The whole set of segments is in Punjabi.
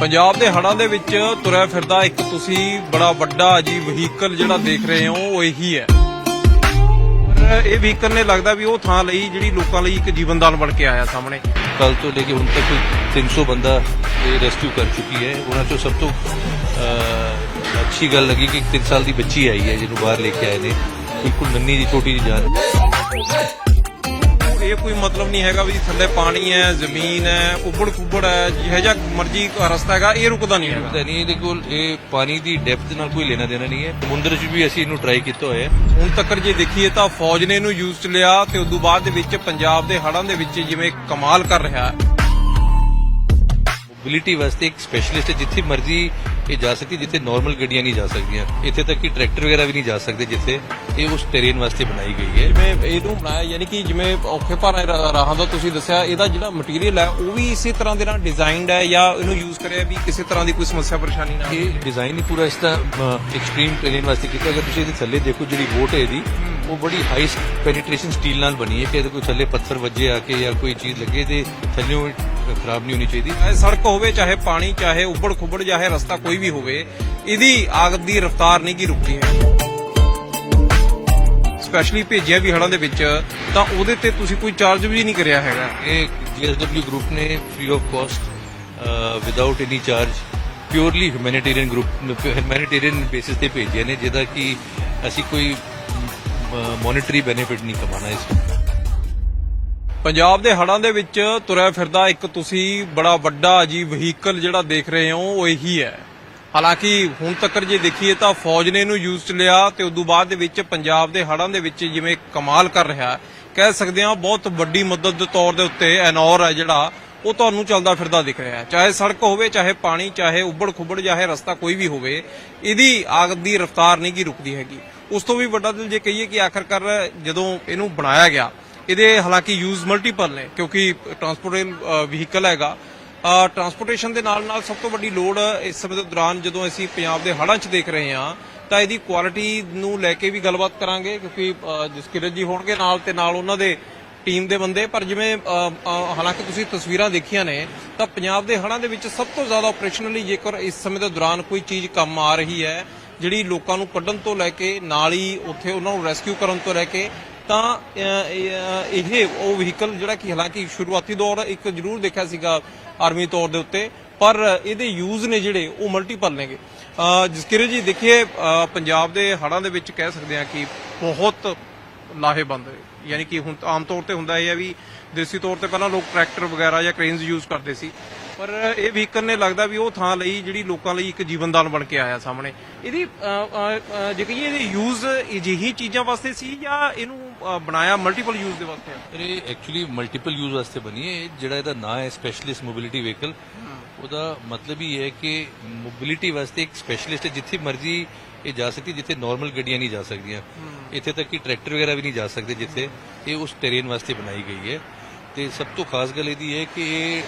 ਪੰਜਾਬ ਦੇ ਹੜ੍ਹਾਂ ਦੇ ਵਿੱਚ ਤੁਰਿਆ ਫਿਰਦਾ ਇੱਕ ਤੁਸੀਂ ਬੜਾ ਵੱਡਾ ਜੀ ਵਹੀਕਲ ਜਿਹੜਾ ਦੇਖ ਰਹੇ ਹੋ, ਉਹ ਇਹੀ ਹੈ। ਇਹ ਵਹੀਕਲ ਨੇ ਲੱਗਦਾ ਵੀ ਉਹ ਥਾਂ ਲਈ ਜਿਹੜੀ ਲੋਕਾਂ ਲਈ ਇੱਕ ਜੀਵਨਦਾਨ ਬਣ ਕੇ ਆਇਆ ਸਾਹਮਣੇ। ਕੱਲ ਤੋਂ ਲੈ ਕੇ ਹੁਣ ਤੱਕ 300 ਬੰਦਾ ਇਹ ਰੈਸਕਿਊ ਕਰ ਚੁੱਕੀ ਹੈ। ਉਹਨਾਂ ਚੋਂ ਸਭ ਤੋਂ ਅੱਛੀ ਗੱਲ ਲੱਗੀ ਕਿ 3 ਸਾਲ ਦੀ ਬੱਚੀ ਆਈ ਹੈ ਜਿਹਨੂੰ ਬਾਹਰ ਲੈ ਕੇ ਆਏ ਨੇ। ਬਿਲਕੁਲ ਨੰਨੀ ਦੀ ਛੋਟੀ ਜਿਹੀ ਜਾਨ। ਇਹ ਕੋਈ ਮਤਲਬ ਨਹੀਂ ਹੈਗਾ ਵੀ ਥੱਲੇ ਪਾਣੀ ਹੈ ਜ਼ਮੀਨ ਹੈ ਉੱਬੜ ਖੁੱਬੜ ਹੈ ਜਿਹੋ ਜਿਹਾ ਮਰਜ਼ੀ ਰਸਤਾ ਹੈਗਾ ਇਹ ਰੁਕਦਾ ਨਹੀਂ ਹੈਗਾ। ਨਹੀਂ ਇਹਦੇ ਕੋਲ ਇਹ ਪਾਣੀ ਦੀ ਡੈਪਥ ਨਾਲ ਕੋਈ ਲੈਣਾ ਦੇਣਾ ਨਹੀਂ ਹੈ। ਸਮੁੰਦਰ 'ਚ ਵੀ ਅਸੀਂ ਇਹਨੂੰ ਟਰਾਈ ਕੀਤਾ ਹੋਇਆ ਹੁਣ ਤੱਕ ਜੇ ਦੇਖੀਏ ਤਾਂ ਫੌਜ ਨੇ ਇਹਨੂੰ ਯੂਜ਼ 'ਚ ਲਿਆ ਤੇ ਉਦੋਂ ਬਾਅਦ ਦੇ ਵਿੱਚ ਪੰਜਾਬ ਦੇ ਹੜ੍ਹਾਂ ਦੇ ਵਿੱਚ ਜਿਵੇਂ ਕਮਾਲ ਕਰ ਰਿਹਾ ਹੈ। ਮੋਬਿਲਿਟੀ ਵਾਸਤੇ ਇੱਕ ਸਪੈਸ਼ਲਿਸਟ ਜਿੱਥੇ ਮਰਜ਼ੀ ਇਹ ਜਾ ਸਕਦੀ ਜਿੱਥੇ ਨਾਰਮਲ ਗੱਡੀਆਂ ਨਹੀਂ ਜਾ ਸਕਦੀਆਂ। ਇੱਥੇ ਤੱਕ ਕਿ ਟਰੈਕਟਰ ਵਗੈਰਾ ਵੀ ਨਹੀਂ ਜਾ ਸਕਦੇ ਜਿੱਥੇ ਇਹ ਉਸ ਟੈਰੇਨ ਵਾਸਤੇ ਬਣਾਈ ਗਈ ਹੈ। ਜਿਵੇਂ ਇਹਨੂੰ ਬਣਾਇਆ ਯਾਨੀ ਕਿ ਜਿਵੇਂ ਔਖੇ ਭਾਰੇ ਰਾ- ਰਾਹਾਂ ਦਾ ਤੁਸੀਂ ਦੱਸਿਆ ਇਹਦਾ ਜਿਹੜਾ ਮਟੀਰੀਅਲ ਹੈ ਉਹ ਵੀ ਇਸੇ ਤਰ੍ਹਾਂ ਦੇ ਨਾਲ ਡਿਜ਼ਾਈਨਡ ਹੈ ਜਾਂ ਇਹਨੂੰ ਯੂਜ਼ ਕਰਿਆ ਵੀ ਕਿਸੇ ਤਰ੍ਹਾਂ ਦੀ ਕੋਈ ਸਮੱਸਿਆ ਪਰੇਸ਼ਾਨੀ ਨਾ ਆਵੇ? ਇਹ ਡਿਜ਼ਾਈਨ ਹੀ ਪੂਰਾ ਇਸ ਦਾ ਐਕਸਟ੍ਰੀਮ ਟੈਰੇਨ ਵਾਸਤੇ ਕੀਤਾ। ਅਗਰ ਤੁਸੀਂ ਇਹਦੇ ਥੱਲੇ ਦੇਖੋ ਜਿਹੜੀ ਬੋਟ ਹੈ ਇਹਦੀ ਉਹ ਬੜੀ ਹਾਈ ਪੈਨੀਟ੍ਰੇਸ਼ਨ ਸਟੀਲ ਨਾਲ ਬਣੀ ਹੈ ਕਿ ਇਹਦੇ ਕੋਈ ਥੱਲੇ ਪੱਥਰ ਵੱਜੇ ਆ ਕੇ ਜਾਂ ਕੋਈ ਚੀਜ਼ ਲੱਗੇ ਤੇ ਥੱਲੇ ਖਰਾਬ ਨਹੀਂ ਹੋਣੀ ਚਾਹੀਦੀ। ਚਾਹੇ ਸੜਕ ਹੋਵੇ, ਚਾਹੇ ਪਾਣੀ, ਚਾਹੇ ਉੱਬੜ ਖੁੱਬੜ, ਚਾਹੇ ਰਸਤਾ ਕੋਈ ਵੀ ਹੋਵੇ, ਇਹਦੀ ਆਗ ਦੀ ਰਫ਼ਤਾਰ ਨਹੀਂ ਕੀ ਰੁਕਦੀ ਹੈ ਸਪੈਸ਼ਲੀ ਭੇਜਿਆ ਵੀ ਹੜਾਂ ਦੇ ਵਿੱਚ, ਤਾਂ ਉਹਦੇ ਤੇ ਤੁਸੀਂ ਕੋਈ ਚਾਰਜ ਵੀ ਨਹੀਂ ਕਰਿਆ ਹੈਗਾ। ਇਹ ਜੀਐਸਡਬਲਯੂ ਗਰੁੱਪ ਨੇ free of cost without any charge purely humanitarian group humanitarian basis ਤੇ ਭੇਜੇ ਨੇ, ਜਿਹਦਾ ਕਿ ਅਸੀਂ ਕੋਈ ਮੋਨਿਟਰੀ ਬੈਨੀਫਿਟ ਨਹੀਂ ਕਮਾਣਾ ਇਸ ਤੋਂ ਪੰਜਾਬ ਦੇ ਹੜ੍ਹਾਂ ਦੇ ਵਿੱਚ ਤੁਰਿਆ ਫਿਰਦਾ ਇੱਕ ਤੁਸੀਂ ਬੜਾ ਵੱਡਾ ਜੀ ਵਹੀਕਲ ਜਿਹੜਾ ਦੇਖ ਰਹੇ ਹੋ, ਉਹ ਇਹੀ ਹੈ। ਹਾਲਾਂਕਿ ਹੁਣ ਤੱਕ ਜੇ ਦੇਖੀਏ ਤਾਂ ਫੌਜ ਨੇ ਇਹਨੂੰ ਯੂਜ਼ 'ਚ ਲਿਆ ਤੇ ਉਦੋਂ ਬਾਅਦ ਦੇ ਵਿੱਚ ਪੰਜਾਬ ਦੇ ਹੜ੍ਹਾਂ ਦੇ ਵਿੱਚ ਜਿਵੇਂ ਕਮਾਲ ਕਰ ਰਿਹਾ ਕਹਿ ਸਕਦੇ ਹਾਂ ਬਹੁਤ ਵੱਡੀ ਮਦਦ ਦੇ ਤੌਰ ਦੇ ਉੱਤੇ ਐਨੌਰ ਹੈ ਜਿਹੜਾ, ਉਹ ਤੁਹਾਨੂੰ ਚੱਲਦਾ ਫਿਰਦਾ ਦਿਖ ਰਿਹਾ ਹੈ। ਚਾਹੇ ਸੜਕ ਹੋਵੇ, ਚਾਹੇ ਪਾਣੀ, ਚਾਹੇ ਉੱਬੜ ਖੁੱਬੜ, ਚਾਹੇ ਰਸਤਾ ਕੋਈ ਵੀ ਹੋਵੇ, ਇਹਦੀ ਆਗ ਦੀ ਰਫ਼ਤਾਰ ਨਹੀਂ ਕੀ ਰੁਕਦੀ ਹੈਗੀ। ਉਸ ਤੋਂ ਵੀ ਵੱਡਾ ਦਿਲ ਜੇ ਕਹੀਏ ਕਿ ਆਖਰਕਾਰ ਜਦੋਂ ਇਹਨੂੰ ਬਣਾਇਆ ਗਿਆ ਇਹਦੇ ਹਾਲਾਂਕਿ ਯੂਜ਼ ਮਲਟੀਪਲ ਨੇ ਕਿਉਂਕਿ ਟਰਾਂਸਪੋਰਟੇਬਲ ਵਹੀਕਲ ਹੈਗਾ। ਟਰਾਂਸਪੋਰਟੇਸ਼ਨ ਦੇ ਨਾਲ ਨਾਲ ਸਭ ਤੋਂ ਵੱਡੀ ਲੋੜ ਇਸ ਸਮੇਂ ਦੇ ਦੌਰਾਨ ਜਦੋਂ ਅਸੀਂ ਪੰਜਾਬ ਦੇ ਹੜ੍ਹਾਂ 'ਚ ਦੇਖ ਰਹੇ ਹਾਂ ਤਾਂ ਇਹਦੀ ਕੁਆਲਿਟੀ ਨੂੰ ਲੈ ਕੇ ਵੀ ਗੱਲਬਾਤ ਕਰਾਂਗੇ ਕਿਉਂਕਿ ਅ, ਜਸਕਿਰਤ ਜੀ ਹੋਣਗੇ ਨਾਲ ਤੇ ਨਾਲ ਉਹਨਾਂ ਦੇ ਟੀਮ ਦੇ ਬੰਦੇ। ਪਰ ਜਿਵੇਂ ਹਾਲਾਂਕਿ ਤੁਸੀਂ ਤਸਵੀਰਾਂ ਦੇਖੀਆਂ ਨੇ ਤਾਂ ਪੰਜਾਬ ਦੇ ਹੜ੍ਹਾਂ ਦੇ ਵਿੱਚ ਸਭ ਤੋਂ ਜ਼ਿਆਦਾ ਆਪਰੇਸ਼ਨਲੀ ਜੇਕਰ ਇਸ ਸਮੇਂ ਦੇ ਦੌਰਾਨ ਕੋਈ ਚੀਜ਼ ਕੰਮ ਆ ਰਹੀ ਹੈ ਜਿਹੜੀ ਲੋਕਾਂ ਨੂੰ ਕੱਢਣ ਤੋਂ ਲੈ ਕੇ ਨਾਲ ਹੀ ਉੱਥੇ ਉਹਨਾਂ ਨੂੰ ਰੈਸਕਿਊ ਕਰਨ ਤੋਂ ਲੈ ਕੇ ਤਾਂ ਇਹ ਉਹ ਵਹੀਕਲ ਜਿਹੜਾ ਕਿ ਹਾਲਾਂਕਿ ਸ਼ੁਰੂਆਤੀ ਦੌਰ ਇੱਕ ਜ਼ਰੂਰ ਦੇਖਿਆ ਸੀਗਾ ਆਰਮੀ ਤੌਰ ਦੇ ਉੱਤੇ ਪਰ ਇਹਦੇ ਯੂਜ਼ ਨੇ ਜਿਹੜੇ ਉਹ ਮਲਟੀਪਲ ਨੇਗੇ। ਅ, ਜੀ ਦੇਖੀਏ ਪੰਜਾਬ ਦੇ ਹੜ੍ਹਾਂ ਦੇ ਵਿੱਚ ਕਹਿ ਸਕਦੇ ਹਾਂ ਕਿ ਬਹੁਤ ਲਾਹੇਬੰਦ ਯਾਨੀ ਕਿ ਹੁਣ ਆਮ ਤੌਰ ਤੇ ਹੁੰਦਾ ਇਹ ਹੈ ਵੀ ਦੇਸੀ ਤੌਰ ਤੇ ਪਹਿਲਾਂ ਲੋਕ ਟਰੈਕਟਰ ਵਗੈਰਾ ਜਾਂ ਕ੍ਰੇਨਸ ਯੂਜ਼ ਕਰਦੇ ਸੀ। ਪਰ ਇਹ ਵਹੀਕਲ ਨੇ ਲੱਗਦਾ ਵੀ ਉਹ ਥਾਂ ਲਈ ਜਿਹੜੀ ਲੋਕਾਂ ਲਈ ਇੱਕ ਜੀਵਨਦਾਨ ਬਣ ਕੇ ਆਇਆ ਸਾਹਮਣੇ। ਇਹਦੀ ਜੇ ਕਹੀਏ ਇਹਦੇ ਯੂਜ਼ ਅਜਿਹੀ ਚੀਜ਼ਾਂ ਵਾਸਤੇ ਸੀ ਜਾਂ ਇਹਨੂੰ ਬਣਾਇਆ ਮਲਟੀਪਲ ਯੂਜ਼ ਦੇ ਵਾਸਤੇ? ਇਹ ਐਕਚੁਅਲੀ ਮਲਟੀਪਲ ਯੂਜ਼ ਵਾਸਤੇ ਬਣੀ ਹੈ। ਜਿਹੜਾ ਇਹਦਾ ਨਾਂ ਹੈ ਸਪੈਸ਼ਲਿਸਟ ਮੋਬਿਲਿਟੀ ਵਹੀਕਲ ਉਹਦਾ ਮਤਲਬ ਹੀ ਹੈ ਕਿ ਮੋਬਿਲਿਟੀ ਵਾਸਤੇ ਇੱਕ ਸਪੈਸ਼ਲਿਸਟ ਹੈ ਜਿੱਥੇ ਮਰਜ਼ੀ ਇਹ ਜਾ ਸਕਦੀ ਜਿੱਥੇ ਨਾਰਮਲ ਗੱਡੀਆਂ ਨਹੀਂ ਜਾ ਸਕਦੀਆਂ। ਇੱਥੇ ਤੱਕ ਕਿ ਟਰੈਕਟਰ ਵਗੈਰਾ ਵੀ ਨਹੀਂ ਜਾ ਸਕਦੇ ਜਿੱਥੇ ਇਹ ਉਸ ਟੈਰੇਨ ਵਾਸਤੇ ਬਣਾਈ ਗਈ ਹੈ। ਤੇ ਸਭ ਤੋਂ ਖਾਸ ਗੱਲ ਇਹਦੀ ਹੈ ਕਿ ਇਹ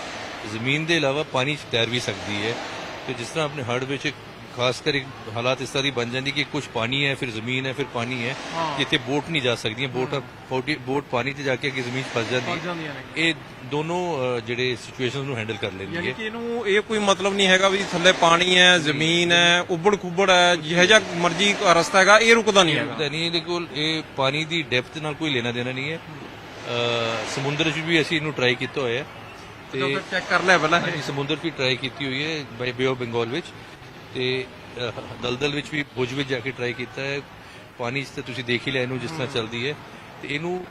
ਜ਼ਮੀਨ ਦੇ ਇਲਾਵਾ ਪਾਣੀ 'ਚ ਤੈਰ ਵੀ ਸਕਦੀ ਹੈ। ਤੇ ਜਿਸ ਤਰ੍ਹਾਂ ਆਪਣੇ ਹੜ੍ਹ ਵਿੱਚ ਖਾਸ ਇੱਕ ਹਾਲਾਤ ਇਸ ਤਰ੍ਹਾਂ ਦੀ ਬਣ ਜਾਂਦੀ ਕਿ ਕੁਝ ਪਾਣੀ ਹੈ ਫਿਰ ਜ਼ਮੀਨ ਹੈ ਫਿਰ ਪਾਣੀ ਹੈ ਜਿੱਥੇ ਬੋਟ ਨਹੀਂ ਜਾ ਸਕਦੀਆਂ ਬੋਟ ਬੋਟ ਪਾਣੀ 'ਚ ਜਾ ਕੇ ਅੱਗੇ ਜ਼ਮੀਨ 'ਚ ਫਸ ਜਾਂਦੀ ਹੈ ਇਹ ਦੋਨੋਂ ਜਿਹੜੇ ਸਿਚੁਏਸ਼ਨਸ ਨੂੰ ਹੈਂਡਲ ਕਰ ਲੈਂਦੀ ਯਾਨੀ ਹੈ ਕਿ ਇਹਨੂੰ ਇਹ ਕੋਈ ਮਤਲਬ ਨਹੀਂ ਹੈਗਾ ਵੀ ਥੱਲੇ ਪਾਣੀ ਹੈ ਜ਼ਮੀਨ ਹੈ ਉੱਬੜ ਖੁੱਬੜ ਹੈ ਜਿਹੋ ਜਿਹਾ ਮਰਜ਼ੀ ਰਸਤਾ ਹੈਗਾ ਇਹ ਰੁਕਦਾ ਨਹੀਂ ਹੈਗਾ ਨਹੀਂ ਇਹਦੇ ਕੋਲ ਇਹ ਪਾਣੀ ਦੀ ਡੈਪਥ ਨਾਲ ਕੋਈ ਲੈਣਾ ਦੇਣਾ ਨਹੀਂ ਹੈ ਸਮੁੰਦਰ 'ਚ ਵੀ ਅਸੀਂ ਇਹਨੂੰ ਟਰਾਈ ਕੀਤਾ ਹੋਇਆ ਤੇ ਚੈੱਕ ਕਰ ਲਿਆ ਪਹਿਲਾਂ ਸਮੁੰਦਰ 'ਚ ਵੀ ਟਰਾਈ ਕੀਤੀ ਹੋਈ ਹੈ ਬੇ ਆਫ ਬੰਗਾਲ ਵਿੱਚ ਤੇ ਦਲਦਲ ਵਿੱਚ ਵੀ ਭੁਜ ਵਿੱਚ ਜਾ ਕੇ ਟਰਾਈ ਕੀਤਾ ਹੈ। ਪਾਣੀ 'ਚ ਤਾਂ ਤੁਸੀਂ ਦੇਖ ਹੀ ਲਿਆ ਇਹਨੂੰ ਜਿਸ ਤਰ੍ਹਾਂ ਚੱਲਦੀ ਹੈ। ਤੇ ਇਹਨੂੰ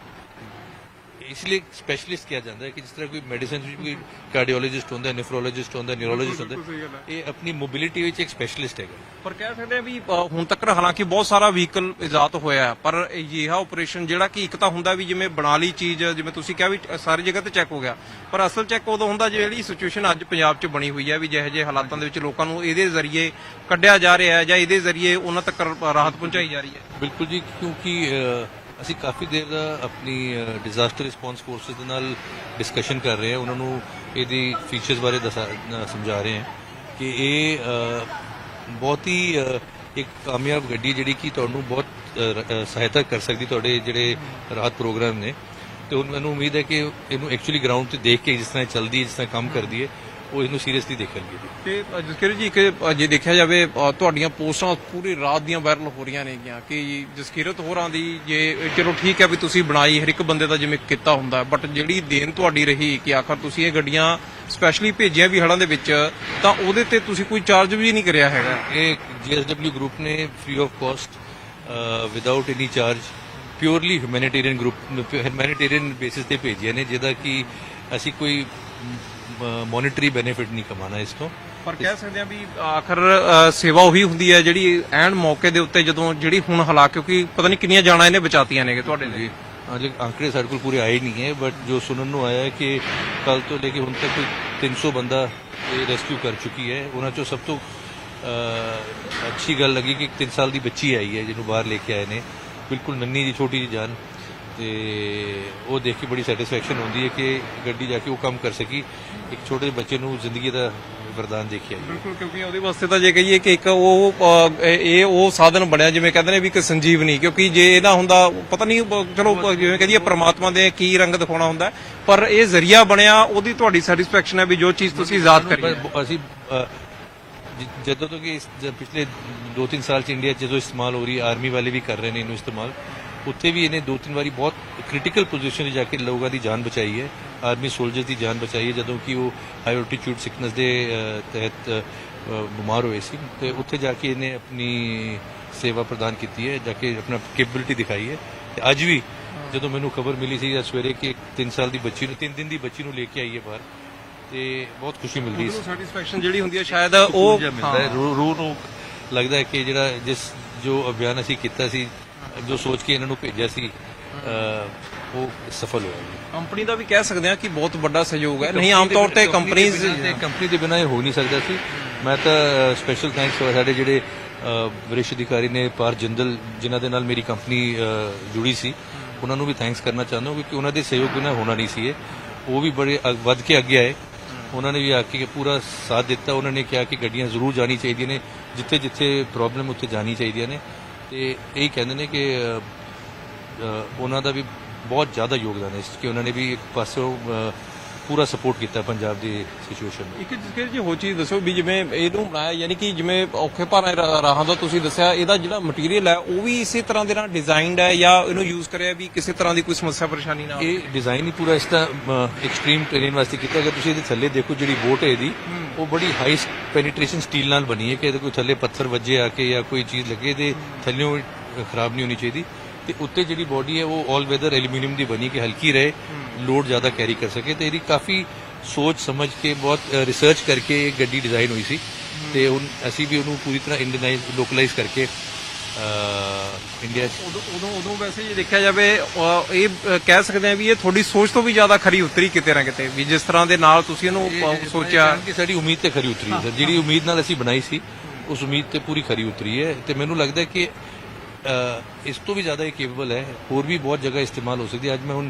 ਇਸ ਲਈ ਸਪੈਸ਼ਲਿਸਟ ਕਿਹਾ ਜਾਂਦਾ ਹੈ ਕਿ ਜਿਸ ਤਰ੍ਹਾਂ ਕੋਈ ਮੈਡੀਸਿਨ ਵਿੱਚ ਕੋਈ ਕਾਰਡੀਓਲੋਜਿਸਟ ਹੁੰਦਾ ਹੈ ਨੈਫਰੋਲੋਜਿਸਟ ਹੁੰਦਾ ਹੈ ਨਿਊਰੋਲੋਜਿਸਟ ਹੁੰਦਾ ਹੈ। ਇਹ ਆਪਣੀ ਮੋਬਿਲਿਟੀ ਵਿੱਚ ਇੱਕ ਸਪੈਸ਼ਲਿਸਟ ਹੈਗਾ। ਪਰ ਕਹਿ ਸਕਦੇ ਆ ਵੀ ਹੁਣ ਤੱਕ ਹਾਲਾਂਕਿ ਬਹੁਤ ਸਾਰਾ ਵਹੀਕਲ ਇਜਾਦ ਹੋਇਆ ਪਰ ਅਜਿਹਾ ਆਪਰੇਸ਼ਨ ਜਿਹੜਾ ਕਿ ਇੱਕ ਤਾਂ ਹੁੰਦਾ ਵੀ ਜਿਵੇਂ ਬਣਾ ਲਈ ਚੀਜ਼ ਜਿਵੇਂ ਤੁਸੀਂ ਕਿਹਾ ਵੀ ਸਾਰੀ ਜਗ੍ਹਾ ਤੇ ਚੈੱਕ ਹੋ ਗਿਆ। ਪਰ ਅਸਲ ਚੈੱਕ ਉਦੋਂ ਹੁੰਦਾ ਜਿਹੜੀ ਸਿਚੁਏਸ਼ਨ ਅੱਜ ਪੰਜਾਬ 'ਚ ਬਣੀ ਹੋਈ ਹੈ ਵੀ ਜਿਹੇ ਜਿਹੇ ਹਾਲਾਤਾਂ ਦੇ ਵਿੱਚ ਲੋਕਾਂ ਨੂੰ ਇਹਦੇ ਜ਼ਰੀਏ ਕੱਢਿਆ ਜਾ ਰਿਹਾ ਹੈ ਜਾਂ ਇਹਦੇ ਜ਼ਰੀਏ ਉਹਨਾਂ ਤੱਕ ਰਾਹਤ ਪਹੁੰਚਾਈ ਜਾ ਰਹੀ ਹੈ। ਬਿਲਕੁਲ ਜੀ ਕਿਉਂਕਿ ਅਸੀਂ ਕਾਫੀ ਦੇਰ ਦਾ ਆਪਣੀ ਡਿਜ਼ਾਸਟਰ ਰਿਸਪੌਂਸ ਫੋਰਸਸ ਦੇ ਨਾਲ ਡਿਸਕਸ਼ਨ ਕਰ ਰਹੇ ਹਾਂ। ਉਹਨਾਂ ਨੂੰ ਇਹਦੀ ਫੀਚਰਸ ਬਾਰੇ ਦੱਸਾ ਸਮਝਾ ਰਹੇ ਹਾਂ ਕਿ ਇਹ ਬਹੁਤ ਹੀ ਇੱਕ ਕਾਮਯਾਬ ਗੱਡੀ ਜਿਹੜੀ ਕਿ ਤੁਹਾਨੂੰ ਬਹੁਤ ਸਹਾਇਤਾ ਕਰ ਸਕਦੀ ਤੁਹਾਡੇ ਜਿਹੜੇ ਰਾਤ ਪ੍ਰੋਗਰਾਮ ਨੇ। ਤੇ ਹੁਣ ਮੈਨੂੰ ਉਮੀਦ ਹੈ ਕਿ ਇਹਨੂੰ ਐਕਚੁਅਲੀ ਗਰਾਊਂਡ ਤੇ ਦੇਖ ਕੇ ਜਿਸ ਤਰ੍ਹਾਂ ਇਹ ਚੱਲਦੀ ਹੈ, ਜਿਸ ਤਰ੍ਹਾਂ ਕੰਮ ਕਰਦੀ ਹੈ ਉਹ ਇਹਨੂੰ ਸੀਰੀਅਸਲੀ ਦੇਖਣਗੇ ਤੇ ਅ, ਜਸਕੀਰਤ ਜੀ ਕਿ ਅ, ਜੇ ਦੇਖਿਆ ਜਾਵੇ ਤੁਹਾਡੀਆਂ ਪੋਸਟਾਂ ਪੂਰੀ ਰਾਤ ਦੀਆਂ ਵਾਇਰਲ ਹੋ ਰਹੀਆਂ ਨੇਗੀਆਂ ਕਿ ਜਸਕੀਰਤ ਹੋਰਾਂ ਦੀ ਜੇ ਚਲੋ ਠੀਕ ਹੈ ਵੀ ਤੁਸੀਂ ਬਣਾਈ ਹਰ ਇੱਕ ਬੰਦੇ ਦਾ ਜਿਵੇਂ ਕੀਤਾ ਹੁੰਦਾ ਬਟ ਜਿਹੜੀ ਦੇਣ ਤੁਹਾਡੀ ਰਹੀ ਕਿ ਆਖਰ ਤੁਸੀਂ ਇਹ ਗੱਡੀਆਂ ਸਪੈਸ਼ਲੀ ਭੇਜੀਆਂ ਵੀ ਹੜਾਂ ਦੇ ਵਿੱਚ ਤਾਂ ਉਹਦੇ ਤੇ ਤੁਸੀਂ ਕੋਈ ਚਾਰਜ ਵੀ ਨਹੀਂ ਕਰਿਆ ਹੈਗਾ। ਇਹ ਜੀਐਸਡਬਲਯੂ ਗਰੁੱਪ ਨੇ free of cost without any charge purely humanitarian group humanitarian basis ਤੇ ਭੇਜੀਆਂ ਨੇ ਜਿਹਦਾ ਕਿ ਅਸੀਂ ਕੋਈ ਮੋਨਿਟਰੀ ਬੈਨੀਫਿਟ ਨਹੀਂ ਕਮਾਣਾ ਇਸ ਤੋਂ। ਪਰ ਕਹਿ ਸਕਦੇ ਆ ਵੀ ਆਖਰ ਸੇਵਾ ਉਹੀ ਹੁੰਦੀ ਹੈ ਜਿਹੜੀ ਐਨ ਮੌਕੇ ਦੇ ਉੱਤੇ ਜਦੋਂ ਜਿਹੜੀ ਹੁਣ ਹਾਲਾਤ ਕਿਉਂਕਿ ਪਤਾ ਨਹੀਂ ਕਿੰਨੀਆਂ ਜਾਨਾਂ ਇਹਨੇ ਬਚਾਤੀਆਂ ਨੇਗੇ ਤੁਹਾਡੇ ਲਈ। ਹਾਲੇ ਅੰਕੜੇ ਸਾਡੇ ਕੋਲ ਪੂਰੇ ਆਏ ਨਹੀਂ ਹੈ ਬਟ ਜੋ ਸੁਣਨ ਨੂੰ ਆਇਆ ਹੈ ਕਿ ਕੱਲ ਤੋਂ ਲੈ ਕੇ ਹੁਣ ਤੱਕ ਕੋਈ 300 ਬੰਦਾ ਇਹ ਰੈਸਕਿਊ ਕਰ ਚੁੱਕੀ ਹੈ। ਉਹਨਾਂ ਚੋਂ ਸਭ ਤੋਂ ਅੱਛੀ ਗੱਲ ਲੱਗੀ ਕਿ ਇੱਕ 3 ਸਾਲ ਦੀ ਬੱਚੀ ਆਈ ਹੈ ਜਿਹਨੂੰ ਬਾਹਰ ਲੈ ਕੇ ਆਏ ਨੇ। ਬਿਲਕੁਲ ਨੰਨੀ ਜੀ ਛੋਟੀ ਜੀ ਜਾਨ। ਤੇ ਉਹ ਦੇਖ ਕੇ ਬੜੀ ਸੈਟੀਸਫੈਕਸ਼ਨ ਹੁੰਦੀ ਹੈ ਕਿ ਗੱਡੀ ਜਾ ਕੇ ਉਹ ਕੰਮ ਕਰ ਸਕੀ ਇੱਕ ਛੋਟੇ ਬੱਚੇ ਨੂੰ ਜ਼ਿੰਦਗੀ ਦਾ ਵਰਦਾਨ ਦੇ ਕੇ ਆਈ ਹੈ ਬਿਲਕੁਲ ਕਿਉਂਕਿ ਉਹਦੇ ਵਾਸਤੇ ਤਾਂ ਜੇ ਕਹੀਏ ਕਿ ਇੱਕ ਉਹ ਅ, ਇਹ ਉਹ ਸਾਧਨ ਬਣਿਆ ਜਿਵੇਂ ਕਹਿੰਦੇ ਨੇ ਵੀ ਇੱਕ ਸੰਜੀਵਨੀ ਕਿਉਂਕਿ ਜੇ ਇਹਦਾ ਹੁੰਦਾ ਪਤਾ ਨਹੀਂ ਬ- ਚਲੋ ਬ- ਜਿਵੇਂ ਕਹੀਏ ਪ੍ਰਮਾਤਮਾ ਦੇ ਕੀ ਰੰਗ ਦਿਖਾਉਣਾ ਹੁੰਦਾ ਪਰ ਇਹ ਜ਼ਰੀਆ ਬਣਿਆ ਉਹਦੀ ਤੁਹਾਡੀ ਸੈਟੀਸਫੈਕਸ਼ਨ ਹੈ ਵੀ ਜੋ ਚੀਜ਼ ਤੁਸੀਂ ਯਾਦ ਕਰੀ ਹੈ। ਅਸੀਂ ਅ, ਜ- ਜਦੋਂ ਤੋਂ ਕਿ ਇਸ ਜ- ਪਿਛਲੇ 2-3 ਸਾਲ ਚ ਇੰਡੀਆ 'ਚ ਜਦੋਂ ਇਸਤੇਮਾਲ ਹੋ ਰਹੀ ਆਰਮੀ ਵਾਲੇ ਵੀ ਕਰ ਰਹੇ ਨੇ ਇਹਨੂੰ ਇਸਤੇਮਾਲ ਉੱਥੇ ਵੀ ਇਹਨੇ ਦੋ ਤਿੰਨ ਵਾਰੀ ਬਹੁਤ ਕ੍ਰਿਟੀਕਲ ਪੋਜੀਸ਼ਨ 'ਚ ਜਾ ਕੇ ਲੋਕਾਂ ਦੀ ਜਾਨ ਬਚਾਈ ਹੈ ਆਰਮੀ ਸੋਲਜਰਸ ਦੀ ਜਾਨ ਬਚਾਈ ਹੈ ਜਦੋਂ ਕਿ ਉਹ ਹਾਈ ਆਲਟੀਟਿਊਡ ਸਿਕਨੈਸ ਦੇ ਤਹਿਤ ਬਿਮਾਰ ਹੋਏ ਸੀ। ਤੇ ਉੱਥੇ ਜਾ ਕੇ ਇਹਨੇ ਆਪਣੀ ਸੇਵਾ ਪ੍ਰਦਾਨ ਕੀਤੀ ਹੈ ਜਾ ਕੇ ਆਪਣਾ ਕੈਪੇਬਿਲਿਟੀ ਦਿਖਾਈ ਹੈ। ਤੇ ਅੱਜ ਵੀ ਜਦੋਂ ਮੈਨੂੰ ਖਬਰ ਮਿਲੀ ਸੀ ਅੱਜ ਸਵੇਰੇ ਕਿ 3 ਸਾਲ ਦੀ ਬੱਚੀ ਨੂੰ 3 ਦਿਨ ਦੀ ਬੱਚੀ ਨੂੰ ਲੈ ਕੇ ਆਈ ਹੈ ਬਾਹਰ ਤੇ ਬਹੁਤ ਖੁਸ਼ੀ ਮਿਲਦੀ ਹੈ ਸੈਟੀਸਫੈਕਸ਼ਨ ਜਿਹੜੀ ਹੁੰਦੀ ਹੈ ਸ਼ਾਇਦ ਉਹ ਮਿਲਦਾ ਹੈ ਰੂਹ ਨੂੰ ਲੱਗਦਾ ਹੈ ਕਿ ਜਿਹੜਾ ਜਿਸ ਜੋ ਅਭਿਆਨ ਅਸੀਂ ਕੀਤਾ ਸੀ ਜੋ ਸੋਚ ਕੇ ਇਹਨਾਂ ਨੂੰ ਭੇਜਿਆ ਸੀ ਉਹ ਸਫਲ ਹੋਇਆ ਜੀ। ਕੰਪਨੀ ਦਾ ਵੀ ਕਹਿ ਸਕਦੇ ਹਾਂ ਕਿ ਬਹੁਤ ਵੱਡਾ ਸਹਿਯੋਗ ਹੈ। ਨਹੀਂ ਆਮ ਤੌਰ ਤੇ ਕੰਪਨੀਆਂ ਕੰਪਨੀ ਦੇ ਬਿਨਾਂ ਇਹ ਹੋ ਨਹੀਂ ਸਕਦਾ ਸੀ। ਮੈਂ ਤਾਂ ਸਪੈਸ਼ਲ ਥੈਂਕਸ ਸਾਡੇ ਜਿਹੜੇ ਅਹ, ਵਰਿਸ਼ਠ ਅਧਿਕਾਰੀ ਨੇ ਪਾਰ ਜਿੰਦਲ ਜਿਨ੍ਹਾਂ ਦੇ ਨਾਲ ਮੇਰੀ ਕੰਪਨੀ ਜੁੜੀ ਸੀ ਉਹਨਾਂ ਨੂੰ ਵੀ ਥੈਂਕਸ ਕਰਨਾ ਚਾਹੁੰਦਾ ਹਾਂ ਕਿਉਂਕਿ ਉਹਨਾਂ ਦੇ ਸਹਿਯੋਗ ਬਿਨਾਂ ਹੋਣਾ ਨਹੀਂ ਸੀ ਇਹ। ਉਹ ਵੀ ਬੜੇ ਵੱਧ ਕੇ ਅੱਗੇ ਆਏ। ਉਹਨਾਂ ਨੇ ਵੀ ਆ ਕੇ ਪੂਰਾ ਸਾਥ ਦਿੱਤਾ। ਉਹਨਾਂ ਨੇ ਕਿਹਾ ਕਿ ਗੱਡੀਆਂ ਜ਼ਰੂਰ ਜਾਣੀ ਚਾਹੀਦੀਆਂ ਨੇ ਜਿੱਥੇ ਜਿੱਥੇ ਪ੍ਰੋਬਲਮ ਉੱਥੇ ਜਾਣੀ ਚਾਹੀਦੀਆਂ ਨੇ। ਤੇ ਇਹ ਕਹਿੰਦੇ ਨੇ ਕਿ ਉਹਨਾਂ ਦਾ ਵੀ ਬਹੁਤ ਜ਼ਿਆਦਾ ਯੋਗਦਾਨ ਹੈ ਇਸ ਕਿ ਉਹਨਾਂ ਨੇ ਵੀ ਇੱਕ ਪਾਸੋਂ ਪੂਰਾ ਸਪੋਰਟ ਕੀਤਾ ਪੰਜਾਬ ਦੀ ਸਿਚੁਏਸ਼ਨ ਨੂੰ। ਇੱਕ ਜਿਸਕੇ ਜੀ ਹੋਰ ਚੀਜ਼ ਦੱਸੋ ਵੀ ਜਿਵੇਂ ਇਹਨੂੰ ਬਣਾਇਆ ਯਾਨੀ ਕਿ ਜਿਵੇਂ ਔਖੇ ਭਾਰੇ ਰਾਹਾਂ ਦਾ ਤੁਸੀਂ ਦੱਸਿਆ ਇਹਦਾ ਜਿਹੜਾ ਮਟੀਰੀਅਲ ਹੈ ਉਹ ਵੀ ਇਸੇ ਤਰ੍ਹਾਂ ਦੇ ਨਾਲ ਡਿਜ਼ਾਈਨਡ ਹੈ ਜਾਂ ਇਹਨੂੰ ਯੂਜ਼ ਕਰਿਆ ਵੀ ਕਿਸੇ ਤਰ੍ਹਾਂ ਦੀ ਕੋਈ ਸਮੱਸਿਆ ਪਰੇਸ਼ਾਨੀ ਨਾ ਆਵੇ? ਇਹ ਡਿਜ਼ਾਈਨ ਹੀ ਪੂਰਾ ਇਸ ਦਾ ਐਕਸਟ੍ਰੀਮ ਟ੍ਰੇਨ ਵਾਸਤੇ ਕੀਤਾ ਅਗਰ ਤੁਸੀਂ ਇਹਦੇ ਥੱਲੇ ਦੇਖੋ ਜਿਹੜੀ ਬੋਟ ਹੈ ਇਹਦੀ ਉਹ ਬੜੀ ਹਾਈ ਪੈਨੀਟ੍ਰੇਸ਼ਨ ਸਟੀਲ ਨਾਲ ਬਣੀ ਹੈ ਕਿ ਇਹਦੇ ਕੋਈ ਥੱਲੇ ਪੱਥਰ ਵੱਜੇ ਆ ਕੇ ਜਾਂ ਕੋਈ ਚੀਜ਼ ਲੱਗੇ ਤੇ ਥੱਲਿਓਂ ਖਰਾਬ ਨਹੀਂ ਹੋਣੀ ਚਾਹੀਦੀ। ਤੇ ਉੱਤੇ ਜਿਹੜੀ ਬੋਡੀ ਹੈ ਉਹ 올 ਵੈਦਰ ਐਲੂਮੀਨੀਅਮ ਦੀ ਬਣੀ ਕਿ ਹਲਕੀ ਰਹੇ। ਲੋਡ ਜ਼ਿਆਦਾ ਕੈਰੀ ਕਰ ਸਕੇ ਤੇ ਇਹਦੀ ਕਾਫੀ ਸੋਚ ਸਮਝ ਕੇ ਬਹੁਤ ਰਿਸਰਚ ਕਰਕੇ ਇਹ ਗੱਡੀ ਡਿਜ਼ਾਈਨ ਹੋਈ ਸੀ। ਤੇ ਹੁਣ ਅਸੀਂ ਵੀ ਉਹਨੂੰ ਪੂਰੀ ਤਰ੍ਹਾਂ ਇੰਡੀਅਨਾਈਜ਼ ਲੋਕਲਾਈਜ਼ ਕਰਕੇ ਇੰਡੀਆ ਉਦੋਂ ਉਦੋਂ ਉਦੋਂ ਵੈਸੇ ਜੇ ਦੇਖਿਆ ਜਾਵੇ ਇਹ ਕਹਿ ਸਕਦੇ ਆ ਵੀ ਇਹ ਤੁਹਾਡੀ ਸੋਚ ਤੋਂ ਵੀ ਜ਼ਿਆਦਾ ਖਰੀ ਉਤਰੀ ਕਿਤੇ ਨਾ ਕਿਤੇ। ਵੀ ਜਿਸ ਤਰ੍ਹਾਂ ਦੇ ਨਾਲ ਤੁਸੀਂ ਇਹਨੂੰ ਸੋਚਿਆ। ਕਿ ਸਾਡੀ ਉਮੀਦ ਤੇ ਖਰੀ ਉਤਰੀ ਸਰ। ਜਿਹੜੀ ਉਮੀਦ ਨਾਲ ਅਸੀਂ ਬਣਾਈ ਸੀ ਉਸ ਉਮੀਦ ਤੇ ਪੂਰੀ ਖਰੀ ਉਤਰੀ ਹੈ। ਤੇ ਮੈਨੂੰ ਲੱਗਦਾ ਕਿ ਇਸ ਤੋਂ ਵੀ ਜ਼ਿਆਦਾ ਇਹ ਕੇਪੇਬਲ ਹੈ। ਹੋਰ ਵੀ ਬਹੁਤ ਜਗ੍ਹਾ ਇਸਤੇਮਾਲ ਹੋ ਸਕਦੀ ਹੈ। ਅੱਜ ਮੈਂ ਹੁਣ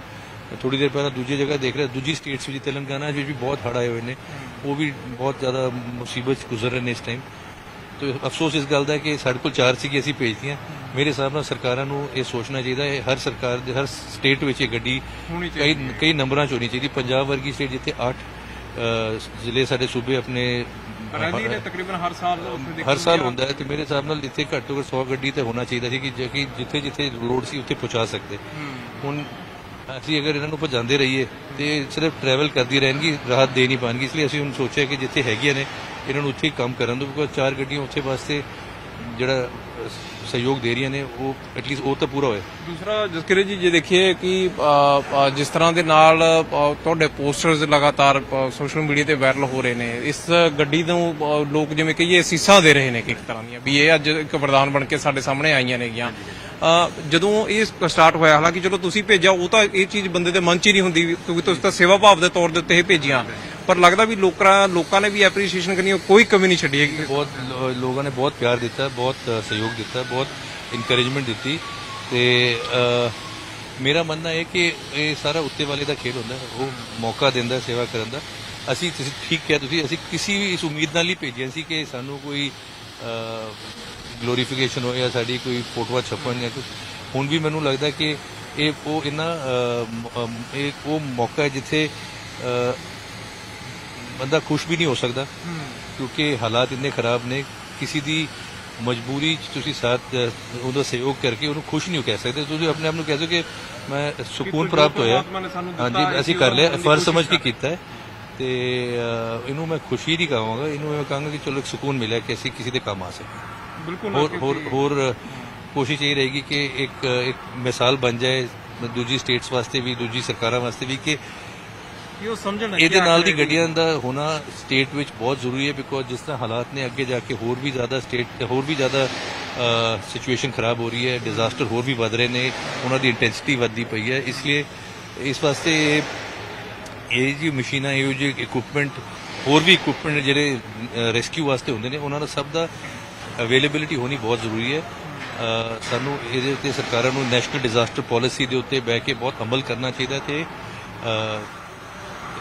ਥੋੜੀ ਦੇਰ ਪਹਿਲਾਂ ਦੂਜੀ ਜਗ੍ਹਾ ਦੇਖ ਰਿਹਾ ਦੂਜੀ ਸਟੇਟਸ ਵਿੱਚ ਤੇਲੰਗਾਨਾ ਵਿੱਚ ਵੀ ਬਹੁਤ ਹੜ੍ਹ ਆਏ ਹੋਏ ਨੇ। ਉਹ ਵੀ ਬਹੁਤ ਜ਼ਿਆਦਾ ਮੁਸੀਬਤ ਗੁਜ਼ਰ ਰਹੇ ਨੇ ਇਸ ਟਾਈਮ ਤੇ ਅਫਸੋਸ ਇਸ ਗੱਲ ਦਾ ਹੈ ਕਿ ਸਾਡੇ ਕੋਲ ਚਾਰ ਸੀਗੀ ਅਸੀਂ ਭੇਜਤੀਆਂ। ਮੇਰੇ ਹਿਸਾਬ ਨਾਲ ਸਰਕਾਰਾਂ ਨੂੰ ਇਹ ਸੋਚਣਾ ਚਾਹੀਦਾ ਹੈ ਹਰ ਸਰਕਾਰ ਦੇ ਹਰ ਸਟੇਟ ਵਿੱਚ ਇਹ ਗੱਡੀ ਕਈ ਕਈ ਨੰਬਰਾਂ 'ਚ ਹੋਣੀ ਚਾਹੀਦੀ। ਪੰਜਾਬ ਵਰਗੀ ਸਟੇਟ ਜਿੱਥੇ 8 ਜ਼ਿਲ੍ਹੇ ਸਾਡੇ ਸੂਬੇ ਆਪਣੇ ਰਹਿੰਦੀ ਨੇ ਤਕਰੀਬਨ ਹਰ ਸਾਲ ਉੱਥੇ ਹਰ ਸਾਲ ਹੁੰਦਾ ਹੈ ਤੇ ਮੇਰੇ ਹਿਸਾਬ ਨਾਲ ਇੱਥੇ ਘੱਟੋ ਘੱਟ 100 ਗੱਡੀ ਤੇ ਹੋਣਾ ਚਾਹੀਦਾ ਸੀ ਕਿ ਜਿੱਥੇ ਜਿੱਥੇ ਲੋਡ ਸੀ ਉੱਥੇ ਪਹੁੰਚਾ ਸਕਦੇ। ਹੁਣ ਅਸੀਂ ਅਗਰ ਇਹਨਾਂ ਨੂੰ ਭਜਾਉਂਦੇ ਰਹੀਏ ਤੇ ਸਿਰਫ ਟਰੈਵਲ ਕਰਦੀ ਰਹਿਣਗੀ, ਰਾਹਤ ਦੇ ਨਹੀਂ ਪਾਣਗੀ, ਇਸ ਲਈ ਅਸੀਂ ਹੁਣ ਸੋਚਿਆ ਕਿ ਜਿੱਥੇ ਹੈਗੀਆਂ ਨੇ, ਇਹਨਾਂ ਨੂੰ ਉੱਥੇ ਹੀ ਕੰਮ ਕਰਨ ਦਿਓ, ਕਿਉਂਕਿ ਚਾਰ ਗੱਡੀਆਂ ਉੱਥੇ ਵਾਸਤੇ ਜਿਹੜਾ ਸਹਿਯੋਗ ਦੇ ਰਹੀਆਂ ਨੇ, ਉਹ ਐਟਲੀਸਟ ਉਹ ਤਾਂ ਪੂਰਾ ਹੋਏ ਦੂਸਰਾ, ਜਸਕਿਰੇ ਜੀ, ਜੇ ਦੇਖੀਏ ਕਿ ਜਿਸ ਤਰ੍ਹਾਂ ਦੇ ਨਾਲ ਤੁਹਾਡੇ ਪੋਸਟਰਸ ਲਗਾਤਾਰ ਸੋਸ਼ਲ ਮੀਡੀਆ ਤੇ ਵਾਇਰਲ ਹੋ ਰਹੇ ਨੇ, ਇਸ ਗੱਡੀ ਨੂੰ ਲੋਕ ਜਿਵੇਂ ਕਹੀਏ ਸੀਸਾਂ ਦੇ ਰਹੇ ਨੇ ਕਿ ਇੱਕ ਤਰ੍ਹਾਂ ਦੀਆਂ, ਵੀ ਇਹ ਅੱਜ ਇੱਕ ਵਰਦਾਨ ਬਣ ਕੇ ਸਾਡੇ ਸਾਹਮਣੇ ਆਈਆਂ ਨੇਗੀਆਂ। ਜਦੋਂ ਇਹ ਸਟਾਰਟ ਹੋਇਆ, ਹਾਲਾਂਕਿ ਚਲੋ ਤੁਸੀਂ ਭੇਜਿਆ, ਉਹ ਤਾਂ ਇਹ ਚੀਜ਼ ਬੰਦੇ ਦੇ ਮਨ 'ਚ ਹੀ ਨਹੀਂ ਹੁੰਦੀ, ਕਿਉਂਕਿ ਤੁਸੀਂ ਤਾਂ ਸੇਵਾ ਭਾਵ ਦੇ ਤੌਰ ਦੇ ਉੱਤੇ ਇਹ ਭੇਜੀਆਂ। ਪਰ ਲੱਗਦਾ ਵੀ ਲੋਕਾਂ ਲੋਕਾਂ ਨੇ ਵੀ ਐਪਰੀਸ਼ੀਏਸ਼ਨ ਕਰਨੀ ਕੋਈ ਕਮੀ ਨਹੀਂ ਛੱਡੀ ਹੈਗੀ। ਬਹੁਤ ਲੋਕਾਂ ਨੇ ਬਹੁਤ ਪਿਆਰ ਦਿੱਤਾ, ਬਹੁਤ ਸਹਿਯੋਗ ਦਿੱਤਾ, ਬਹੁਤ ਇਨਕਰੇਜਮੈਂਟ ਦਿੱਤੀ। ਤੇ ਮੇਰਾ ਮੰਨਣਾ ਹੈ ਕਿ ਇਹ ਸਾਰਾ ਉੱਤੇ ਵਾਲੇ ਦਾ ਖੇਡ ਹੁੰਦਾ, ਉਹ ਮੌਕਾ ਦਿੰਦਾ, ਸੇਵਾ ਕਰਨ ਦਾ। ਅਸੀਂ, ਤੁਸੀਂ ਠੀਕ ਕਿਹਾ, ਤੁਸੀਂ, ਅਸੀਂ ਕਿਸੇ ਵੀ ਇਸ ਉਮੀਦ ਨਾਲ ਹੀ ਭੇਜਿਆ ਸੀ ਕਿ ਸਾਨੂੰ ਕੋਈ ਗਲੋਰੀਫਿਕੇਸ਼ਨ ਹੋਏ ਜਾਂ ਸਾਡੀ ਕੋਈ ਫੋਟੋਆਂ ਛਪਣ ਜਾਂ ਕੁਝ ਹੁਣ ਵੀ ਮੈਨੂੰ ਲੱਗਦਾ ਕਿ ਇਹ ਉਹ ਇਹਨਾਂ ਇਹ ਉਹ ਮੌਕਾ ਹੈ ਜਿੱਥੇ ਬੰਦਾ ਖੁਸ਼ ਵੀ ਨਹੀਂ ਹੋ ਸਕਦਾ। ਕਿਉਂਕਿ ਹਾਲਾਤ ਇੰਨੇ ਖਰਾਬ ਨੇ ਕਿਸੇ ਦੀ ਮਜਬੂਰੀ 'ਚ ਤੁਸੀਂ ਸਾਥ ਉਹਦਾ ਸਹਿਯੋਗ ਕਰਕੇ ਉਹਨੂੰ ਖੁਸ਼ ਨਹੀਂ ਕਹਿ ਸਕਦੇ। ਤੁਸੀਂ ਆਪਣੇ ਆਪ ਨੂੰ ਕਹਿ ਸਕਦੇ ਕਿ ਮੈਂ ਸਕੂਨ ਪ੍ਰਾਪਤ ਹੋਇਆ। ਹਾਂਜੀ ਅਸੀਂ ਕਰ ਲਿਆ ਫਰਜ਼ ਸਮਝ ਕੇ ਕੀਤਾ ਹੈ। ਤੇ ਇਹਨੂੰ ਮੈਂ ਖੁਸ਼ੀ ਨਹੀਂ ਕਹਾਂਗਾ ਇਹਨੂੰ ਮੈਂ ਕਹਾਂਗਾ ਕਿ ਚਲੋ ਇੱਕ ਸਕੂਨ ਮਿਲਿਆ ਕਿ ਅਸੀਂ ਕਿਸੇ ਦੇ ਕੰਮ ਆ ਸਕੇ ਬਿਲਕੁਲ ਹੋਰ ਹੋਰ ਹੋਰ ਕੋਸ਼ਿਸ਼ ਇਹ ਰਹੇਗੀ ਕਿ ਇੱਕ ਇੱਕ ਮਿਸਾਲ ਬਣ ਜਾਏ ਦੂਜੀ ਸਟੇਟਸ ਵਾਸਤੇ ਵੀ ਦੂਜੀ ਸਰਕਾਰਾਂ ਵਾਸਤੇ ਵੀ ਕਿ ਇਹ ਸਮਝਣ ਇਹਦੇ ਨਾਲ ਦੀ ਗੱਡੀਆਂ ਦਾ ਹੋਣਾ ਸਟੇਟ ਵਿੱਚ ਬਹੁਤ ਜ਼ਰੂਰੀ ਹੈ ਬਿਕੋਜ਼ ਜਿਸ ਤਰ੍ਹਾਂ ਹਾਲਾਤ ਨੇ ਅੱਗੇ ਜਾ ਕੇ ਹੋਰ ਵੀ ਜ਼ਿਆਦਾ ਸਟੇਟ ਹੋਰ ਵੀ ਜ਼ਿਆਦਾ ਸਿਚੁਏਸ਼ਨ ਖਰਾਬ ਹੋ ਰਹੀ ਹੈ ਡਿਜ਼ਾਸਟਰ ਹੋਰ ਵੀ ਵੱਧ ਰਹੇ ਨੇ ਉਹਨਾਂ ਦੀ ਇੰਟੈਂਸਿਟੀ ਵੱਧਦੀ ਪਈ ਹੈ। ਇਸ ਲਈ ਇਸ ਵਾਸਤੇ ਇਹ- ਜੀ ਮਸ਼ੀਨਾਂ ਇਹੋ ਜਿਹੇ ਇਕਵਿਪਮੈਂਟ ਹੋਰ ਵੀ ਇਕਵਿਪਮੈਂਟ ਜਿਹੜੇ ਰੈਸਕਿਊ ਵਾਸਤੇ ਹੁੰਦੇ ਨੇ ਉਹਨਾਂ ਦਾ ਸਭ ਦਾ ਅਵੇਲੇਬਿਲਿਟੀ ਹੋਣੀ ਬਹੁਤ ਜ਼ਰੂਰੀ ਹੈ। ਸਾਨੂੰ ਇਹਦੇ ਉੱਤੇ ਸਰਕਾਰਾਂ ਨੂੰ ਨੈਸ਼ਨਲ ਡਿਜ਼ਾਸਟਰ ਪਾਲਿਸੀ ਦੇ ਉੱਤੇ ਬਹਿ ਕੇ ਬਹੁਤ ਅਮਲ ਕਰਨਾ ਚਾਹੀਦਾ ਤੇ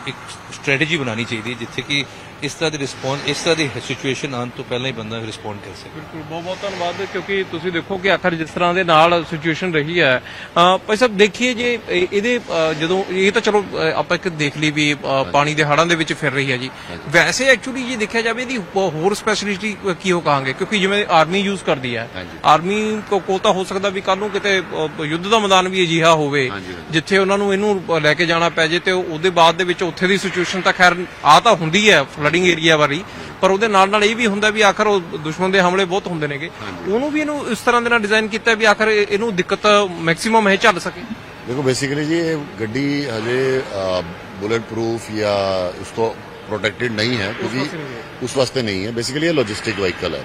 ਇੱਕ ਸਟ੍ਰੈਟਜੀ ਬਣਾਉਣੀ ਚਾਹੀਦੀ ਹੈ, ਜਿੱਥੇ ਕਿ ਇਸ ਤਰ੍ਹਾਂ ਦੇ ਰਿਸਪੌਂਸ ਇਸ ਤਰ੍ਹਾਂ ਦੀ ਸਿਚੁਏਸ਼ਨ ਆਉਣ ਤੋਂ ਪਹਿਲਾਂ ਹੀ ਬੰਦਾ ਰਿਸਪੌਂਡ ਕਰ ਸਕੇ। ਬਿਲਕੁਲ ਬਹੁਤ ਬਹੁਤ ਧੰਨਵਾਦ ਕਿਉਂਕਿ ਤੁਸੀਂ ਦੇਖੋ ਕਿ ਆਖਰ ਜਿਸ ਤਰ੍ਹਾਂ ਦੇ ਨਾਲ ਸਿਚੁਏਸ਼ਨ ਰਹੀ ਹੈ ਭਾਈ ਸਾਹਿਬ ਦੇਖੀਏ ਜੇ ਇਹ- ਇਹਦੇ ਜਦੋਂ ਇਹ ਤਾਂ ਚਲੋ ਆਪਾਂ ਇੱਕ ਦੇਖ ਲਈ ਵੀ ਪਾਣੀ ਦੇ ਹੜਾਂ ਦੇ ਵਿੱਚ ਫਿਰ ਰਹੀ ਹੈ ਜੀ। ਵੈਸੇ ਐਕਚੁਅਲੀ ਜੇ ਦੇਖਿਆ ਜਾਵੇ ਇਹਦੀ ਹੋਰ ਸਪੈਸ਼ਲਿਟੀ ਕੀ ਹੋ ਕਹਾਂਗੇ? ਕਿਉਂਕਿ ਜਿਵੇਂ ਆਰਮੀ ਯੂਜ਼ ਕਰਦੀ ਹੈ ਆਰਮੀ ਕੋ ਤਾਂ ਹੋ ਸਕਦਾ ਵੀ ਕੱਲ ਨੂੰ ਕਿਤੇ ਯੁੱਧ ਦਾ ਮੈਦਾਨ ਵੀ ਅਜਿਹਾ ਹੋਵੇ ਜਿੱਥੇ ਉਹਨਾਂ ਨੂੰ ਇਹਨੂੰ ਲੈ ਕੇ ਜਾਣਾ ਪੈ ਜੇ ਤੇ ਉਹਦੇ ਬਾਅਦ ਦੇ ਵਿੱਚ ਉੱਥੇ ਦੀ ਸਿਚੁਏਸ਼ਨ ਤਾਂ ਖੈਰ ਆ ਤਾਂ ਹੁੰਦੀ ਹੈ ਫਲੱਡਿੰਗ ਏਰੀਆ ਵਾਲੀ ਪਰ ਉਹਦੇ ਨਾਲ ਨਾਲ ਇਹ ਵੀ ਹੁੰਦਾ ਵੀ ਆਖਰ ਉਹ ਦੁਸ਼ਮਣ ਦੇ ਹਮਲੇ ਬਹੁਤ ਹੁੰਦੇ ਨੇਗੇ। ਉਹਨੂੰ ਵੀ ਇਹਨੂੰ ਇਸ ਤਰ੍ਹਾਂ ਦੇ ਨਾਲ ਡਿਜ਼ਾਈਨ ਕੀਤਾ ਵੀ ਆਖਰ ਇਹ- ਇਹਨੂੰ ਦਿੱਕਤ ਮੈਕਸਿਮਮ ਇਹ ਝੱਲ ਸਕੇ। ਦੇਖੋ ਬੇਸਿਕਲੀ ਜੀ ਇਹ ਗੱਡੀ ਹਜੇ ਬੁਲੇਟ ਪ੍ਰੂਫ ਜਾਂ ਉਸ ਤੋਂ ਪ੍ਰੋਟੈਕਟਡ ਨਹੀਂ ਹੈ ਕਿਉਂਕਿ ਉਸ ਵਾਸਤੇ ਨਹੀਂ ਹੈ। ਬੇਸਿਕਲੀ ਇਹ ਲੌਜਿਸਟਿਕ ਵਾਹੀਕਲ ਹੈ।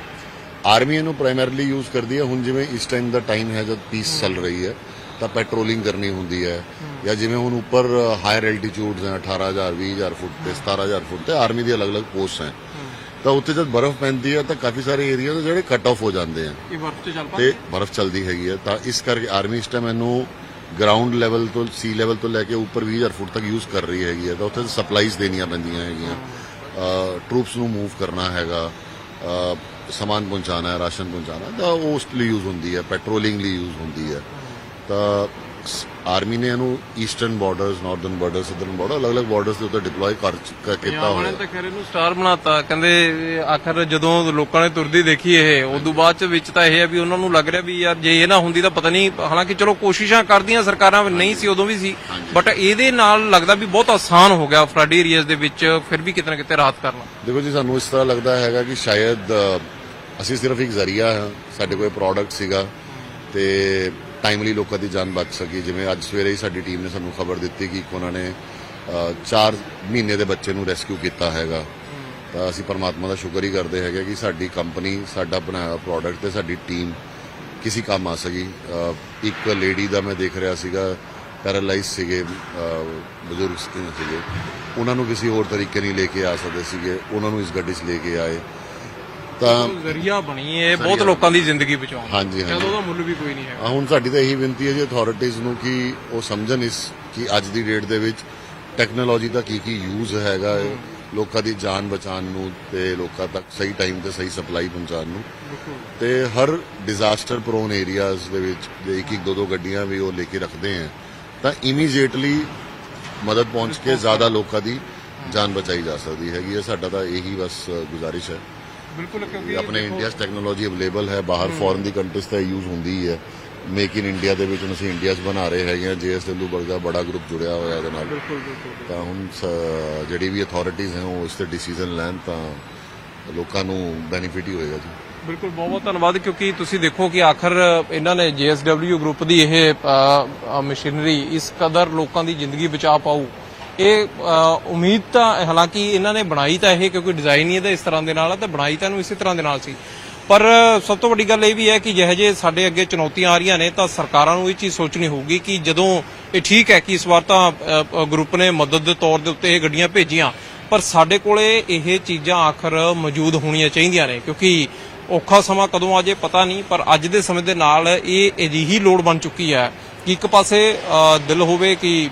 ਆਰਮੀ ਇਹਨੂੰ ਪ੍ਰਾਇਮਰਲੀ ਯੂਜ਼ ਕਰਦੀ ਹੈ। ਹੁਣ ਜਿਵੇਂ ਇਸ ਟਾਈਮ ਦਾ ਟਾਈਮ ਹੈ ਜਦ ਪੀਸ ਚੱਲ ਰਹੀ ਹੈ ਤਾਂ ਪੈਟਰੋਲਿੰਗ ਕਰਨੀ ਹੁੰਦੀ ਹੈ। ਜਾਂ ਜਿਵੇਂ ਹੁਣ ਉੱਪਰ ਹਾਇਰ ਐਲਟੀਟਿਊਡਸ ਹੈ 18000 20000 ਫੁੱਟ ਤੇ 17000 ਫੁੱਟ ਤੇ ਆਰਮੀ ਦੀ ਅਲੱਗ-ਅਲੱਗ ਪੋਸਟ ਹੈ। ਤਾਂ ਉੱਥੇ ਜਦ ਬਰਫ਼ ਪੈਂਦੀ ਹੈ ਤਾਂ ਕਾਫੀ ਸਾਰੇ ਏਰੀਆ ਜਿਹੜੇ ਕੱਟ ਆਫ ਹੋ ਜਾਂਦੇ ਆ ਇਹ ਚੱਲ ਤੇ ਬਰਫ਼ ਚਲਦੀ ਹੈਗੀ ਹੈ। ਤਾਂ ਇਸ ਕਰਕੇ ਆਰਮੀ ਇਸ ਟਾਈਮ ਇਹਨੂੰ ਗਰਾਊਂਡ ਲੈਵਲ ਤੋਂ ਸੀ ਲੈਵਲ ਤੋਂ ਲੈ ਕੇ ਉੱਪਰ 20000 ਫੁੱਟ ਤੱਕ ਯੂਜ਼ ਕਰ ਰਹੀ ਹੈਗੀ ਹੈ। ਤਾਂ ਉੱਥੇ ਸਪਲਾਈਜ਼ ਦੇਣੀਆਂ ਪੈਂਦੀਆਂ ਹੈਗੀਆਂ। ਟਰੂਪਸ ਨੂੰ ਮੂਵ ਕਰਨਾ ਹੈਗਾ। ਸਮਾਨ ਪਹੁੰਚਾਉਣਾ ਹੈ ਰਾਸ਼ਨ ਪਹੁੰਚਾਉਣਾ ਹੈ, ਤਾਂ ਉਹ ਉਸ ਲਈ ਯੂਜ਼ ਹੁੰਦੀ ਹੈ ਪੈਟਰੋਲਿੰਗ ਲਈ ਯੂਜ਼ ਹੁੰਦੀ ਹੈ। ਤਾਂ ਆਰਮੀ ਨੇ ਇਹਨੂੰ eastern borders northern border southern border ਅਲੱਗ-ਅਲੱਗ ਬਾਰਡਰਸ ਦੇ ਉੱਤੇ ਡਿਪਲੋਏ ਕਰ ਕੀਤਾ ਹੋਇਆ। ਨੇ ਤਾਂ ਖੈਰ ਇਹਨੂੰ ਸਟਾਰ ਬਣਾਤਾ। ਕਹਿੰਦੇ ਆਖਰ ਜਦੋਂ ਲੋਕਾਂ ਨੇ ਤੁਰਦੀ ਦੇਖੀ ਇਹ ਉਦੋਂ ਬਾਅਦ ਚ ਵਿੱਚ ਤਾਂ ਇਹ ਹੈ ਵੀ ਉਹਨਾਂ ਨੂੰ ਲੱਗ ਰਿਹਾ ਵੀ ਯਾਰ ਜੇ ਇਹ ਨਾ ਹੁੰਦੀ ਤਾਂ ਪਤਾ ਨਹੀਂ ਹਾਲਾਂਕਿ ਚਲੋ ਕੋਸ਼ਿਸ਼ਾਂ ਕਰਦੀਆਂ ਸਰਕਾਰਾਂ ਨਹੀਂ ਸੀ ਉਦੋਂ ਵੀ ਸੀ। ਬਟ ਇਹਦੇ ਨਾਲ ਲੱਗਦਾ ਵੀ ਬਹੁਤ ਆਸਾਨ ਹੋ ਗਿਆ ਫਲੱਡ ਏਰੀਆਜ਼ ਦੇ ਵਿੱਚ ਫਿਰ ਵੀ ਕਿਤੇ ਨਾ ਕਿਤੇ ਰਾਹਤ ਕਰਨਾ। ਦੇਖੋ ਜੀ ਸਾਨੂੰ ਇਸ ਤਰ੍ਹਾਂ ਲੱਗਦਾ ਹੈਗਾ ਕਿ ਸ਼ਾਇਦ ਅਸੀਂ ਸਿਰਫ ਇੱਕ ਜ਼ਰੀਆ ਹਾਂ ਸਾਡੇ ਕੋਲ ਪ੍ਰੋਡਕਟ ਸੀਗਾ ਤੇ ਟਾਈਮਲੀ ਲੋਕਾਂ ਦੀ ਜਾਨ ਬਚ ਸਕੀ। ਜਿਵੇਂ ਅੱਜ ਸਵੇਰੇ ਹੀ ਸਾਡੀ ਟੀਮ ਨੇ ਸਾਨੂੰ ਖਬਰ ਦਿੱਤੀ ਕਿ ਇੱਕ ਉਹਨਾਂ ਨੇ 4 ਮਹੀਨੇ ਦੇ ਬੱਚੇ ਨੂੰ ਰੈਸਕਿਊ ਕੀਤਾ ਹੈਗਾ। ਤਾਂ ਅਸੀਂ ਪਰਮਾਤਮਾ ਦਾ ਸ਼ੁਕਰ ਹੀ ਕਰਦੇ ਹੈਗੇ ਕਿ ਸਾਡੀ ਕੰਪਨੀ ਸਾਡਾ ਬਣਾਇਆ ਪ੍ਰੋਡਕਟ ਤੇ ਸਾਡੀ ਟੀਮ ਕਿਸੇ ਕੰਮ ਆ ਸਕੀ। ਇੱਕ ਲੇਡੀ ਦਾ ਮੈਂ ਦੇਖ ਰਿਹਾ ਸੀਗਾ ਪੈਰਾਲਾਈਜ਼ ਸੀਗੇ ਬਜ਼ੁਰਗ ਸੀਗੇ। ਉਹਨਾਂ ਨੂੰ ਕਿਸੇ ਹੋਰ ਤਰੀਕੇ ਨਹੀਂ ਲੈ ਕੇ ਆ ਸਕਦੇ ਸੀਗੇ। ਉਹਨਾਂ ਨੂੰ ਇਸ ਗੱਡੀ 'ਚ ਲੈ ਕੇ ਆਏ। ਤਾਂ ਜ਼ਰੀਆ ਬਣੀ ਇਹ ਬਹੁਤ ਲੋਕਾਂ ਦੀ ਜ਼ਿੰਦਗੀ ਬਚਾਉਣ ਹਾਂਜੀ ਹਾਂਜੀ। ਉਹਦਾ ਮੁੱਲ ਵੀ ਕੋਈ ਨਹੀਂ ਹੈ ਹੁਣ ਸਾਡੀ ਤਾਂ ਇਹੀ ਬੇਨਤੀ ਹੈ ਜੀ ਅਥਾਰਟੀਜ਼ ਨੂੰ ਕਿ ਉਹ ਸਮਝਣ ਇਸ ਕਿ ਅੱਜ ਦੀ ਡੇਟ ਦੇ ਵਿੱਚ ਟੈਕਨੋਲੋਜੀ ਦਾ ਕੀ ਕੀ ਯੂਜ਼ ਹੈਗਾ ਹੈ। ਲੋਕਾਂ ਦੀ ਜਾਨ ਬਚਾਉਣ ਨੂੰ ਤੇ ਲੋਕਾਂ ਤੱਕ ਸਹੀ ਟਾਈਮ ਤੇ ਸਹੀ ਸਪਲਾਈ ਪਹੁੰਚਾਉਣ ਨੂੰ। ਤੇ ਹਰ ਡਿਜ਼ਾਸਟਰ ਪ੍ਰੋਨ ਏਰੀਆਜ਼ ਦੇ ਵਿੱਚ ਜੇ ਇੱਕ ਇੱਕ ਦੋ ਦੋ ਗੱਡੀਆਂ ਵੀ ਉਹ ਲੈ ਕੇ ਰੱਖਦੇ ਆ ਤਾਂ ਇਮੀਡੀਏਟਲੀ ਮਦਦ ਪਹੁੰਚ ਕੇ ਜ਼ਿਆਦਾ ਲੋਕਾਂ ਦੀ ਜਾਨ ਬਚਾਈ ਜਾ ਸਕਦੀ ਹੈਗੀ ਹੈ। ਸਾਡਾ ਤਾਂ ਇਹੀ ਬਸ ਗੁਜ਼ਾਰਿਸ਼ ਹੈ। ਬਿਲਕੁਲ ਕਿ ਆਪਣੇ ਇੰਡੀਆ 'ਚ ਟੈਕਨੋਲੋਜੀ ਅਵੇਲੇਬਲ ਹੈ ਬਾਹਰ ਫੋਰਨ ਦੀ ਕੰਟਰੀਜ਼ ਤਾਂ ਯੂਜ਼ ਹੁੰਦੀ ਹੀ ਹੈ। ਮੇਕ ਇਨ ਇੰਡੀਆ ਦੇ ਵਿੱਚ ਅਸੀਂ ਇੰਡੀਆ 'ਚ ਬਣਾ ਰਹੇ ਹੈਗੇ ਹਾਂ ਜੀਐਸਡਬਲਯੂ ਵਰਗਾ ਬੜਾ ਗਰੁੱਪ ਜੁੜਿਆ ਹੋਇਆ ਇਹਦੇ ਨਾਲ। ਤਾਂ ਹੁਣ ਸ- ਜਿਹੜੀ ਵੀ ਅਥਾਰਟੀਜ਼ ਹੈ ਉਹ ਇਸ ਤੇ ਡਿਸੀਜਨ ਲੈਣ ਤਾਂ ਲੋਕਾਂ ਨੂੰ ਬੈਨੀਫਿਟ ਹੀ ਹੋਏਗਾ ਜੀ। ਬਿਲਕੁਲ ਬਹੁਤ ਬਹੁਤ ਧੰਨਵਾਦ ਕਿਉਂਕਿ ਤੁਸੀਂ ਦੇਖੋ ਕਿ ਆਖਰ ਇਹਨਾਂ ਨੇ JSW ਗਰੁੱਪ ਦੀ ਇਹ ਮਸ਼ੀਨਰੀ ਇਸ ਕਦਰ ਲੋਕਾਂ ਦੀ ਜ਼ਿੰਦਗੀ ਬਚਾ ਪਾਊ। ਇਹ ਉਮੀਦ ਤਾਂ, ਹਾਲਾਂਕਿ ਇਹਨਾਂ ਨੇ ਬਣਾਈ ਤਾਂ ਇਹ ਕਿਉਂਕਿ ਡਿਜ਼ਾਈਨ ਹੀ ਇਹਦਾ ਇਸ ਤਰ੍ਹਾਂ ਦੇ ਨਾਲ ਹੈ ਤਾਂ ਬਣਾਈ ਤਾਂ ਇਹਨੂੰ ਇਸੇ ਤਰ੍ਹਾਂ ਦੇ ਨਾਲ ਸੀ। ਪਰ, ਸਭ ਤੋਂ ਵੱਡੀ ਗੱਲ ਇਹ ਵੀ ਹੈ ਕਿ ਜਿਹੋ ਜਿਹੇ ਸਾਡੇ ਅੱਗੇ ਚੁਣੌਤੀਆਂ ਆ ਰਹੀਆਂ ਨੇ ਤਾਂ ਸਰਕਾਰਾਂ ਨੂੰ ਇਹ ਚੀਜ਼ ਸੋਚਣੀ ਹੋਊਗੀ ਕਿ ਜਦੋਂ ਇਹ ਠੀਕ ਹੈ ਕਿ ਇਸ ਵਾਰ ਤਾਂ ਗਰੁੱਪ ਨੇ ਮਦਦ ਦੇ ਤੌਰ ਦੇ ਉੱਤੇ ਇਹ ਗੱਡੀਆਂ ਭੇਜੀਆਂ, ਪਰ ਸਾਡੇ ਕੋਲੇ ਇਹ ਚੀਜ਼ਾਂ ਆਖਰ ਮੌਜੂਦ ਹੋਣੀਆਂ ਚਾਹੀਦੀਆਂ ਨੇ ਕਿਉਂਕਿ ਔਖਾ ਸਮਾਂ ਕਦੋਂ ਆ ਜੇ ਪਤਾ ਨਹੀਂ, ਪਰ ਅੱਜ ਦੇ ਸਮੇਂ ਦੇ ਨਾਲ ਇਹ ਅਜਿਹੀ ਲੋੜ ਬਣ ਚੁੱਕੀ ਹੈ ਕਿ ਇੱਕ ਪਾਸੇ ਦਿਲ ਹੋਵੇ ਕਿ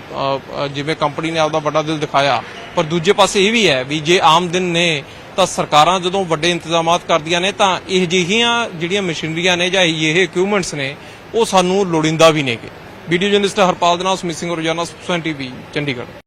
ਜਿਵੇਂ ਕੰਪਨੀ ਨੇ ਆਪਦਾ ਵੱਡਾ ਦਿਲ ਦਿਖਾਇਆ, ਪਰ ਦੂਜੇ ਪਾਸੇ ਇਹ ਵੀ ਹੈ ਵੀ ਜੇ ਆਮ ਦਿਨ ਨੇ, ਤਾਂ ਸਰਕਾਰਾਂ ਜਦੋਂ ਵੱਡੇ ਇੰਤਜ਼ਾਮਾਤ ਕਰਦੀਆਂ ਨੇ, ਤਾਂ ਇਹ ਜਿਹੀਆਂ ਜਿਹੜੀਆਂ ਮਸ਼ੀਨਰੀਆਂ ਨੇ ਜਾਂ ਇਹ ਇਕਵਿਪਮੈਂਟਸ ਨੇ, ਉਹ ਸਾਨੂੰ ਲੋੜਿੰਦਾ ਵੀ ਨੇਗੇ। ਵੀਡੀਓ ਜਰਨਲਿਸਟ ਹਰਪਾਲ ਦੇ ਨਾਲ ਸਮਿਤ ਸਿੰਘ, ਰੋਜ਼ਾਨਾ ਸੁਪਸਨ ਟੀਵੀ, ਚੰਡੀਗੜ੍ਹ।